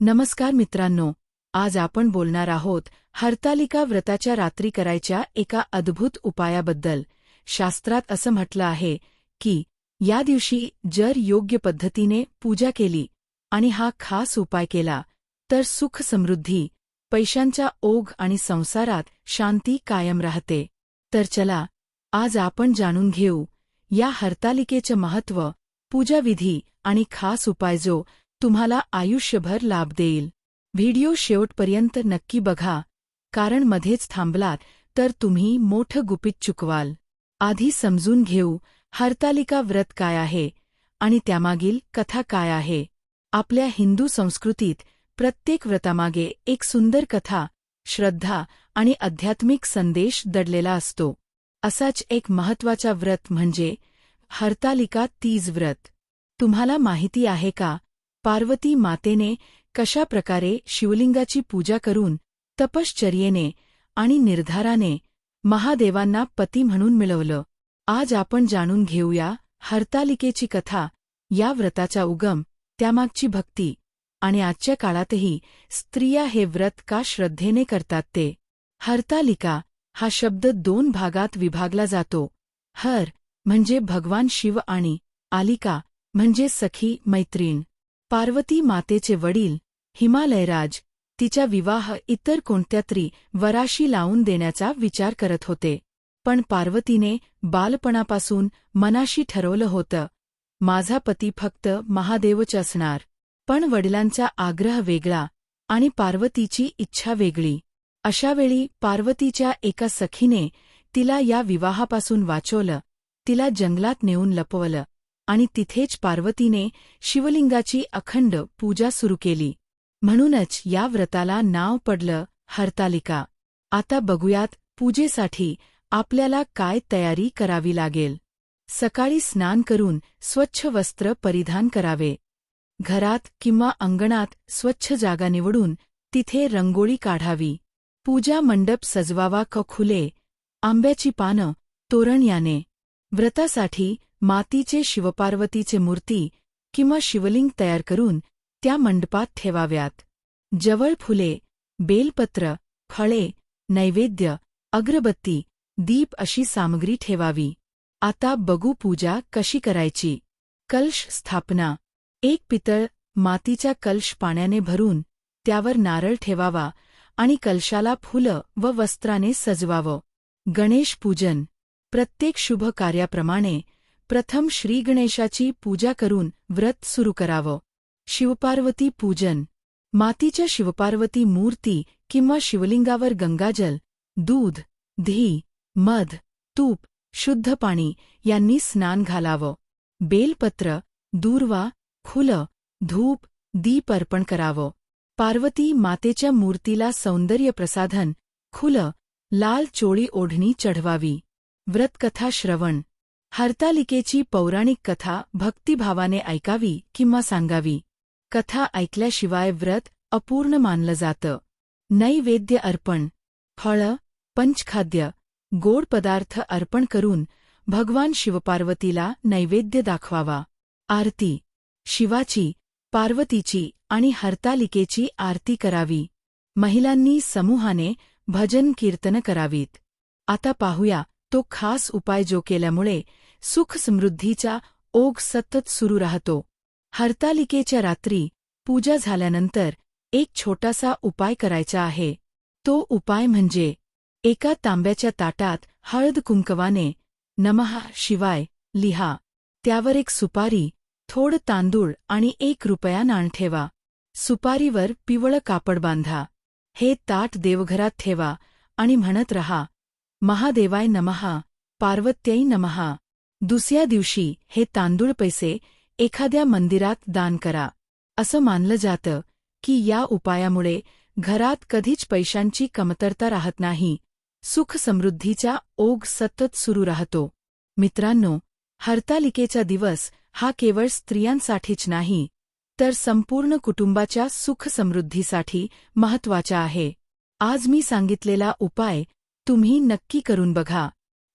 नमस्कार मित्रांनो आज आपण बोलणार आहोत हरतालिका व्रताच्या रात्री करायच्या एका अद्भुत उपायाबद्दल. शास्त्रात असं म्हटलं आहे की या दिवशी जर योग्य पद्धतीने पूजा केली आणि हा खास उपाय केला तर सुख समृद्धी पैशांच्या ओघ आणि संसारात शांती कायम राहते. तर चला आज आपण जाणून घेऊ या हरतालिकेचं महत्त्व पूजाविधी आणि खास उपाय जो तुम्हाला आयुष्यभर लाभ देईल. व्हिडिओ शेवटपर्यंत नक्की बघा. कारण मध्येच थांबलात तर तुम्ही मोठं गुपित चुकवाल. आधी समजून घेऊ हरतालिका व्रत काय आहे? आणि त्यामागील कथा काय आहे? आपल्या हिंदू संस्कृतीत प्रत्येक व्रतामागे एक सुंदर कथा श्रद्धा आणि आध्यात्मिक संदेश दडलेला असतो. असाच एक महत्त्वाचा व्रत म्हणजे हरतालिका तीज व्रत. तुम्हाला माहिती आहे का? पार्वती मातेने कशा प्रकारे शिवलिंगाची पूजा करून तपश्चर्येने आणि निर्धाराने महादेवांना पती म्हणून मिळवलं आज आपण जाणून घेऊया हरतालिकेची कथा या व्रताचा उगम त्यामागची भक्ती आणि आजच्या काळातही स्त्रिया हे व्रत का श्रद्धेने करतात ते. हरतालिका हा शब्द दोन भागात विभागला जातो हर म्हणजे भगवान शिव आणि आलिका म्हणजे सखी मैत्रीण. पार्वती मातेचे वडील हिमालयराज तिच्या विवाह इतर कोणत्या तरी वराशी लावून देण्याचा विचार करत होते. पण पार्वतीने बालपणापासून मनाशी ठरवलं होतं माझा पती फक्त महादेवच असणार पण वडिलांचा आग्रह वेगळा आणि पार्वतीची इच्छा वेगळी. अशावेळी पार्वतीच्या एका सखीने तिला या विवाहापासून वाचवलं तिला जंगलात नेऊन लपवलं. आणि तिथेच पार्वतीने शिवलिंगाची अखंड पूजा सुरू केली. म्हणूनच या व्रताला नाव पडलं हरतालिका. आता बघूयात पूजेसाठी आपल्याला काय तयारी करावी लागेल. सकाळी स्नान करून स्वच्छ वस्त्र परिधान करावे. घरात किंवा अंगणात स्वच्छ जागा निवडून तिथे रंगोळी काढावी. पूजा मंडप सजवावा क खुले. आंब्याची पानं तोरण याने. व्रतासाठी मातीचे शिवपार्वतीचे मूर्ती किंवा शिवलिंग तयार करून त्या मंडपात ठेवाव्यात. जवळ फुले बेलपत्र फळे नैवेद्य अग्रबत्ती दीप अशी सामग्री ठेवावी. आता बघू पूजा कशी करायची. कलश स्थापना. एक पितळ मातीच्या कलश पाण्याने भरून त्यावर नारळ ठेवावा आणि कलशाला फुलं व वस्त्राने सजवावं. गणेश पूजन. प्रत्येक शुभ कार्याप्रमाणे प्रथम श्रीगणेशाची पूजा करून व्रत सुरू करावं. शिवपार्वती पूजन. मातीच्या शिवपार्वती मूर्ती किंवा शिवलिंगावर गंगाजल दूध धी मध तूप शुद्ध पाणी यांनी स्नान घालावं. बेलपत्र दूर्वा खुलं धूप दीप अर्पण करावं. पार्वती मातेच्या मूर्तीला सौंदर्य प्रसाधन खुलं लाल चोळी ओढणी चढवावी. व्रतकथा श्रवण. हरतालिकेची पौराणिक कथा भक्तिभावाने ऐकावी किंवा सांगावी. कथा ऐकल्याशिवाय व्रत अपूर्ण मानलं जातं. नैवेद्य अर्पण फळं पंचखाद्य गोड पदार्थ अर्पण करून भगवान शिवपार्वतीला नैवेद्य दाखवावा. आरती शिवाची पार्वतीची आणि हरतालिकेची आरती करावी. महिलांनी समूहाने भजन कीर्तन करावीत. आता पाहूया तो खास उपाय जो केल्यामुळे सुख समृद्धीचा ओघ सतत सुरू राहतो. हरतालिकेच्या रात्री पूजा झाल्यानंतर एक छोटासा उपाय करायचा आहे. तो उपाय म्हणजे एका तांब्याच्या ताटात हळद कुंकवाने नमहा शिवाय लिहा. त्यावर एक सुपारी थोडं तांदूळ आणि एक रुपया नाण ठेवा. सुपारीवर पिवळं कापड बांधा. हे ताट देवघरात ठेवा आणि म्हणत रहा महादेवाय नमहा पार्वत्याई नमहा दुसऱ्या दिवशी हे तांदूळ पैसे एखाद्या मंदिरात दान करा. असं मानलं जातं की या उपायामुळे घरात कधीच पैशांची कमतरता राहत नाही. सुख समृद्धीचा ओघ सतत सुरू राहतो. मित्रांनो हरतालिकेचा दिवस हा केवळ स्त्रियांसाठीच नाही तर संपूर्ण कुटुंबाच्या सुख समृद्धीसाठी महत्त्वाचा आहे. आज मी सांगितलेला उपाय तुम्ही नक्की करून बघा.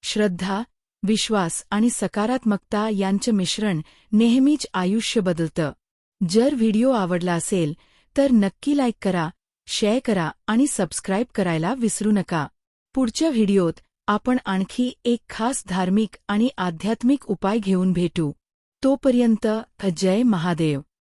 श्रद्धा विश्वास आणि सकारात्मकता यांचं मिश्रण नेहमीच आयुष्य बदलतं. जर व्हिडिओ आवडला असेल तर नक्की लाईक करा शेअर करा आणि सबस्क्राईब करायला विसरू नका. पुढच्या व्हिडिओत आपण आणखी एक खास धार्मिक आणि आध्यात्मिक उपाय घेऊन भेटू. तोपर्यंत जय महादेव.